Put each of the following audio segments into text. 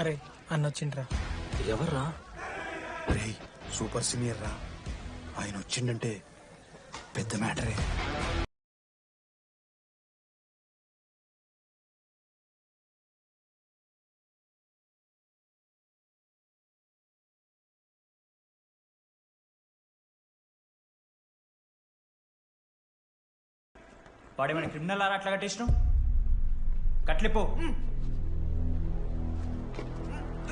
అరే అన్న వచ్చిండ్రా ఎవర్రా? రేయ్ సూపర్ సీనియర్ రా. ఆయన వచ్చిండంటే పెద్ద మ్యాటరే. వాడేమైనా క్రిమినల్ ఆరా అట్లా కట్టేసినావు? కట్లిపో.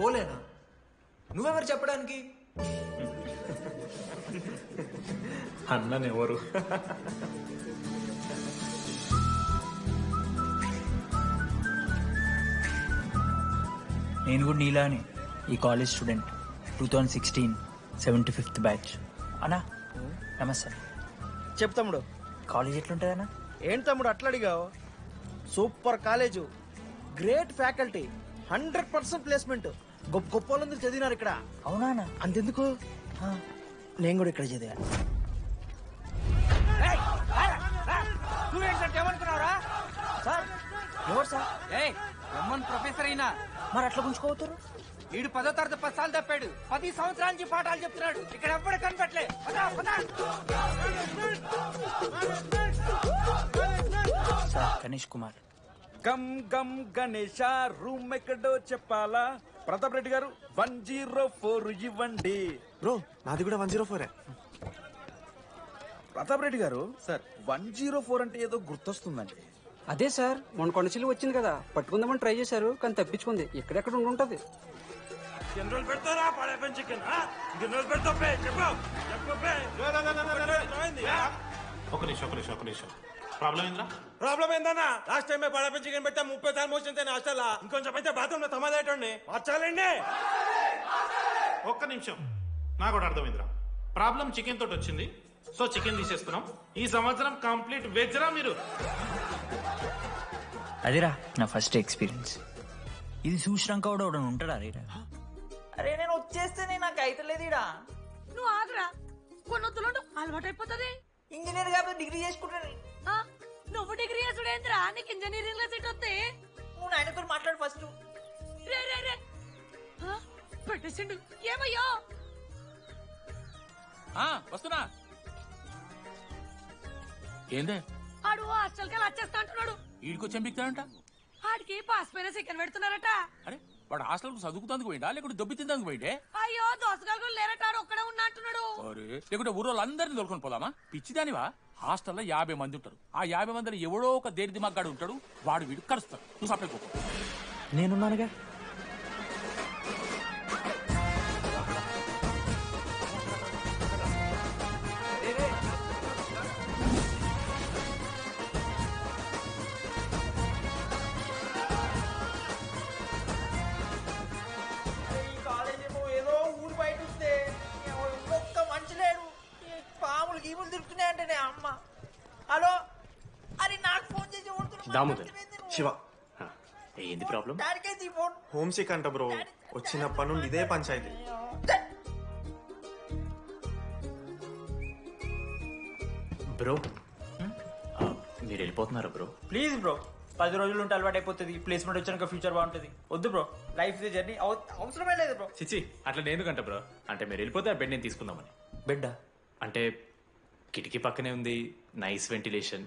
పోలేనా? నువ్వెవరు చెప్పడానికి? అన్ననెవరు నేను కూడా నీలాని ఈ college student two thousand sixteen seventy fifth batch అన్నా నమస్తే. చెప్పు తమ్ముడు. కాలేజ్ ఎట్లుంటుందన్నా ఏంటి తమ్ముడు అట్లా అడిగావు? Super college great faculty hundred percent placement గొప్ప గొప్ప వాళ్ళందరూ చదివినారు ఇక్కడ. అవునా అన్న? అంతెందుకు? నేను కూడా ఇక్కడ చదివా. సార్ ఎవరు సార్? ఏయ్ రమ్మన్ ప్రొఫెసర్ అయినా. మరి అట్లా గుంజుకోవతారు వీడు పదో తరగతి పది సార్లు తప్పాడు. పది సంవత్సరాల నుంచి పాఠాలు చెప్తున్నాడు. ఇక్కడ ఎవ్వడు కనిపెట్టలే పదా, పదా. సార్ గణేష్ కుమార్. గమ్ గమ్ గణేష రూమ్ ఎక్కడో చెప్పాలా? ప్రతాప్ రెడ్డి గారు వన్ జీరో ఫోర్ ఇవ్వండి. బ్రో నాది కూడా వన్ జీరో ఫోరే. ప్రతాప్ రెడ్డి గారు సార్ వన్ జీరో ఫోర్ అంటే ఏదో గుర్తొస్తుందండి. అదే సార్ మొన్న కొండచిల్లి వచ్చింది కదా పట్టుకుందామని ట్రై చేశారు కానీ తప్పించుకుంది. ఎక్కడెక్కడ ఉండి ఉంటది ఒక నిమిషం ఒక నిమిషం ఒక నిమిషం. ప్రాబ్లం ఏంద్రా? ప్రాబ్లం ఏందన్నా? లాస్ట్ టైం పడప చికెన్ పెట్టా ముప్పై సార్లు మోసింది హాస్టల్ ఇంకొంచెం అయితే బాత్రూమ్లో తమాదేటండి మార్చాలండి. ఒక్క నిమిషం. నాకు కూడా అర్థమైందిరా. ప్రాబ్లం చికెన్ తోటి వచ్చింది. సో చికెన్ తీసేస్తున్నాం. ఈ సంవత్సరం కంప్లీట్ వెజ్ రా మీరు? అదిరా నా ఫస్ట్ ఎక్స్పీరియన్స్. ఇది చూసినాక కూడా ఒకడు ఉంటాడా రేరా అరే నేను వచ్చేస్తేనే నాకు అయితలేదు ఇడా నువ్వు ఆగరా. కొన్నొత్తులు అలవాటు అయిపోతుంది ఇంజనీర్ కాబట్టి డిగ్రీ చేసుకుంటాను నువ్వు డిగ్రీ చేసుడేంద్రా నీకు ఇంజనీరింగ్లో సీట్ వస్తే? నువ్వు నాయనతో మాట్లాడు ఫస్ట్. రే రే రే. ఆ, పెట్టేసిండు. ఏమయ్యో? వస్తున్నా. ఏందే? ఆడు హాస్టల్కి వచ్చేస్తా అంటున్నాడు. వీడికి చెంపిస్తాడంట ఆడికి పాస్ పైన చికెన్ పెడుతున్నారట. అరే వాడు హాస్టల్ చదువుకుతానికి పోయిండా? లేకుంటే దొబ్బి తిందానికి పోయిండే? అయ్యో దోసగాలు కూడా లేరట ఆడు ఒక్కడే ఉన్నా అంటున్నాడు అరే లేకుంటే ఊరోళ్ళందరినీ తోలుకొని పోదామా? పిచ్చి దానివా? హాస్టల్లో యాభై మంది ఉంటారు. ఆ యాభై మందిలో ఎవడో ఒక దేడి దిమాగ్గాడు ఉంటాడు? వాడు వీడు కలుస్తాడు నువ్వు సప్లై నేనున్నానుగా? దామోదర్. శివ. ఏంది ప్రాబ్లం? హోమ్ సిక్ అంట బ్రో. వచ్చినప్పటి నుండి ఇదే పంచాయతీ. బ్రో మీరు వెళ్ళిపోతున్నారా బ్రో? ప్లీజ్ బ్రో పది రోజులు ఉంటే అలవాటు అయిపోతుంది ప్లేస్మెంట్ వచ్చాక ఫ్యూచర్ బాగుంటుంది. వద్దు బ్రో లైఫ్ జర్నీ అవసరమే లేదు బ్రో. చిచి అట్లా నేను ఎందుకంట బ్రో? అంటే మీరు వెళ్ళిపోతే ఆ బెడ్ నేను తీసుకుందామని. బిడ్డ అంటే కిటికీ పక్కనే ఉంది నైస్ వెంటిలేషన్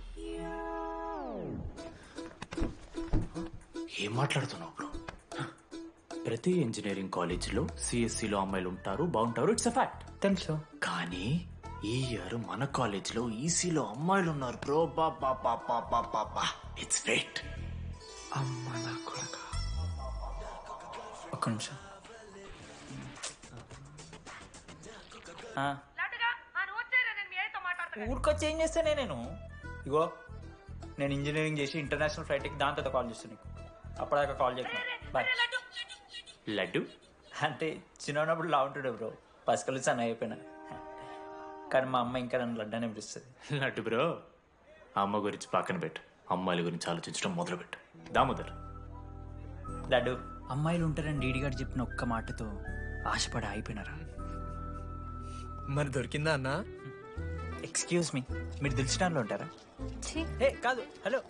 ఏం మాట్లాడుతున్నావు బ్రో ప్రతి ఇంజనీరింగ్ కాలేజీలో సిఎస్సిలో అమ్మాయిలు ఉంటారు బాగుంటారు ఇట్స్ అ ఫ్యాక్ట్ తెలుసు. కానీ ఈ ఇయర్ మన కాలేజీలో ఈసీలో అమ్మాయిలు ఉన్నారు బ్రో బా బా బా బా బా బా బా. ఇట్స్ ఫేట్ అమ్మ నా కొడక. ఒక్క నిమిషం. ఆ, ఊరికొచ్చి ఏం చేస్తానే నేను. ఇగో నేను ఇంజనీరింగ్ చేసి ఇంటర్నేషనల్ ఫ్లైట్కి దాని తర్వాత కాల్ చేస్తాను నీకు. అప్పటిదాకా కాల్ చేస్తాను బాయ్ లడ్డు? లడ్డు అంటే చిన్నప్పుడు లా ఉంటుండే బ్రో. పసుకలు సన్న అయిపోయినా. కానీ మా అమ్మ ఇంకా నన్ను లడ్డానే పిలుస్తుంది. లడ్డు బ్రో? అమ్మ గురించి పక్కన పెట్టు. అమ్మాయిల గురించి ఆలోచించడం మొదలు పెట్టు దామోదర్ లడ్డు. అమ్మాయిలు ఉంటారని డీడీ గారు చెప్పిన ఒక్క మాటతో ఆశపడి అయిపోయినారా మరి దొరికిందా అన్నా? ఎక్స్క్యూజ్ మీ మీరు దిల్చడంలో ఉంటారా? ఏ కాదు. హలో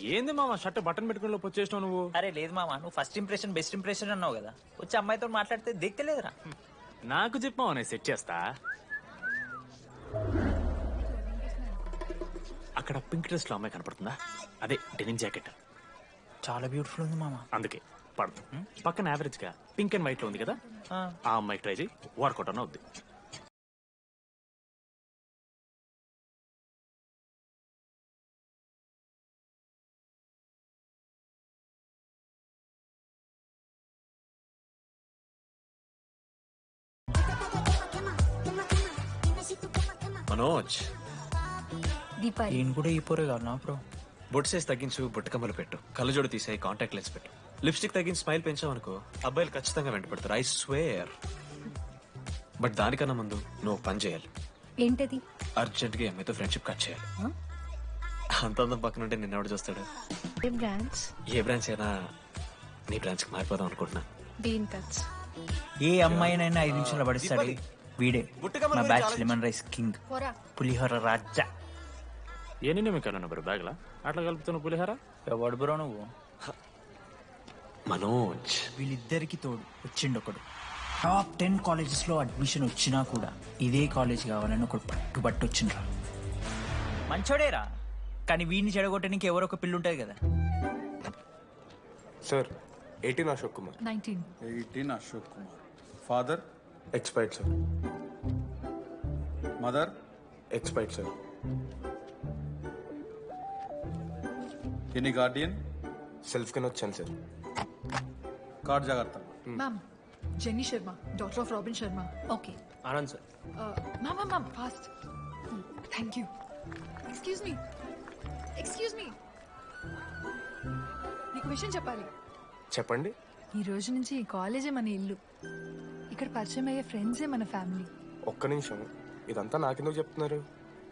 ఏంది మామ? షర్ట్ బటన్ పెట్టుకుని లోపు వచ్చేసినావు నువ్వు? అరే లేదు మామ. నువ్వు ఫస్ట్ ఇంప్రెషన్ బెస్ట్ ఇంప్రెషన్ అన్నావు కదా. వచ్చి అమ్మాయితో మాట్లాడితే దిక్కలేదురా. నాకు చెప్పావు నేను సెట్ చేస్తా. అక్కడ పింక్ డ్రెస్లో అమ్మాయి కనపడుతుందా? అదే డెనిమ్ జాకెట్ చాలా బ్యూటిఫుల్ ఉంది మామ. అందుకే పడదు. పక్కన యావరేజ్గా పింక్ అండ్ వైట్లో ఉంది కదా? ఆ. అమ్మాయికి ట్రై చేయి. వర్కౌట్ అన్న అవుద్ది మనోజ్ దీపాలి ఈయన కూడా ఈ పోరే కాదు నా బ్రో బొట్టు సైజ్ తగ్గించు బుట్టకమ్మలు పెట్టు. కళ్ళజోడు తీసేయి కాంటాక్ట్ లెన్స్ పెట్టు. లిప్స్టిక్ తగ్గించి స్మైల్ పెంచావనుకో అబ్బాయిలు ఖచ్చితంగా వెంటపడతారు ఐ స్వేర్ బట్ దానికన్నా ముందు నువ్వు పని చేయాలి. ఏంటది? అర్జెంట్గా ఈ అమ్మాయితో ఫ్రెండ్షిప్ కట్ చేయాలి. అంత అందం పక్కన ఉంటే నిన్నెవడు చూస్తాడు? ఏ బ్రాంచ్ ఏ బ్రాంచ్ అయినా నీ బ్రాంచ్కి మారిపోదాం అనుకుంటున్నా. బీ ఇన్ టచ్ ఏ అమ్మాయినైనా ఐదు నిమిషాలు పడిస్తాడు. వీడే. మా బ్యాచ్ లెమన్ రైస్ కింగ్. పులిహోర రాజా ఏ మీకు బ్రో? బ్యాగ్ లా అట్లా కలుపుతున్న పులిహార? ఎవడు బ్రో నువ్వు? మనోజ్. వీళ్ళిద్దరికి తోడు. వచ్చిండు ఒకడు టాప్ టెన్ కాలేజెస్లో అడ్మిషన్ వచ్చినా కూడా ఇదే కాలేజ్ కావాలని ఒకడు పట్టుబట్టు వచ్చిండ్రా. మంచోడేరా. కానీ వీడిని చెడగొట్టడానికి ఎవరో ఒక పిల్లు ఉంటుంది కదా. Sir eighteen Ashok Kumar. Nineteen eighteen Ashok Kumar. Father expired sir mother expired sir any guardian self కింద వచ్చాను సార్ కార్డ్ జాగ్రత్త. Ma'am Jenny Sharma daughter of Robin Sharma okay Anand sir ma'am ma'am ma'am fast thank you excuse me excuse me నీకు విషయం చెప్పాలి చెప్పండి ఈ రోజు నుంచి ఈ కాలేజే మన ఇల్లు ఇక్కడ పరిచయం అయ్యే ఫ్రెండ్సే మన ఫ్యామిలీ ఒక్క నిమిషం. ఇదంతా నాకెందుకు చెప్తున్నారు?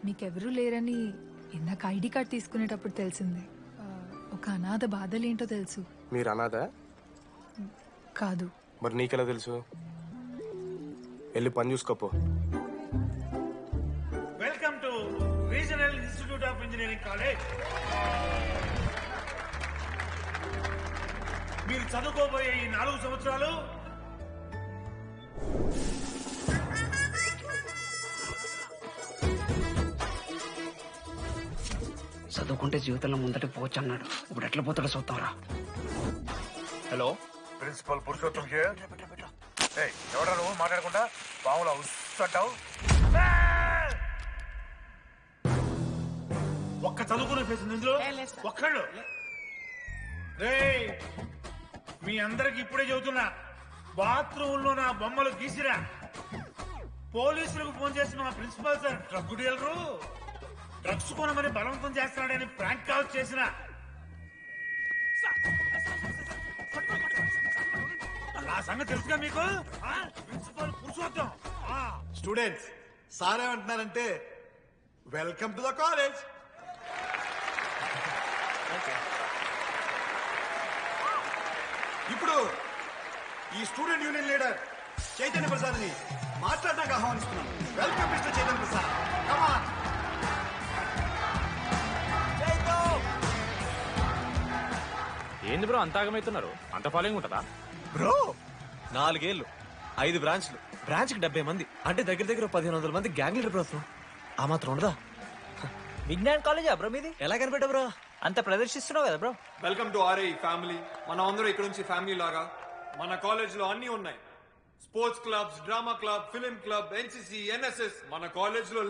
మీకెవరూ లేరని ఇందాక ఐడి కార్డ్ తీసుకునేటప్పుడు తెలిసింది. ఆ, ఒక అనాథ బాధలేంటో తెలుసు. మీరు అనాదా కాదు. మరి నీకెలా తెలుసు? వెళ్ళి పని చూసుకోపో. Welcome to regional institute of engineering college మీరు చదువుకోబోయే ఈ నాలుగు సంవత్సరాలు చదువుకుంటే జీవితంలో ముందట పోవచ్చు అన్నాడు. ఇప్పుడు ఎట్లా పోతాడో చూద్దాంరా. హలో? ప్రిన్సిపల్ పురుషోత్తం ఎవడా నువ్వు? మాట్లాడకుండా? పాములా ఉస్సంటావు ఒక్క చదువుకునే ఫేస్ ఉంది ఇందులో? ఒక్కళ్ళు? రేయ్ మీ అందరికి ఇప్పుడే చెబుతున్నా. బాత్రూమ్లో నా బొమ్మలు గీసిరా. పోలీసులకు ఫోన్ చేసి మా principal sir drug dealer. Drugs కొనమని బలవంతం చేస్తున్నాడని ప్రాంక్ కాల్ చేసిన. ఆ సంగతి తెలుసుగా మీకు? ప్రిన్సిపల్ పురుషోత్తం. ఆ. స్టూడెంట్స్ సార్ ఏమంటున్నారంటే వెల్కమ్ టు ద కాలేజ్ ఇప్పుడు ఈ స్టూడెంట్ యూనియన్ లీడర్ చైతన్య ప్రసాద్ని మాట్లాడడానికి ఆహ్వానిస్తున్నాను welcome mister Chaitanya Prasad. Come on ఏంది బ్రో అంత ఆగమవుతున్నారు అంత ఫాలోయింగ్ ఉంటుందా? బ్రో! నాలుగేళ్ళు ఐదు బ్రాంచ్లు. బ్రాంచ్కి డెబ్బై మంది అంటే దగ్గర దగ్గర పదిహేను వందల మంది గ్యాంగ్ లీడర్ బ్రో ఆ మాత్రం ఉండదా? విజ్ఞాన్ కాలేజా బ్రో మీది? ఎలా కనిపెట్టా బ్రో? అంత ప్రదర్శిస్తున్నావు కదా bro? Welcome to RI family మనం అందరూ ఇక్కడ నుంచి ఫ్యామిలీ లాగా. మన కాలేజ్లో అన్ని ఉన్నాయి. Sports clubs drama club film club NCC NSS మన కాలేజ్లో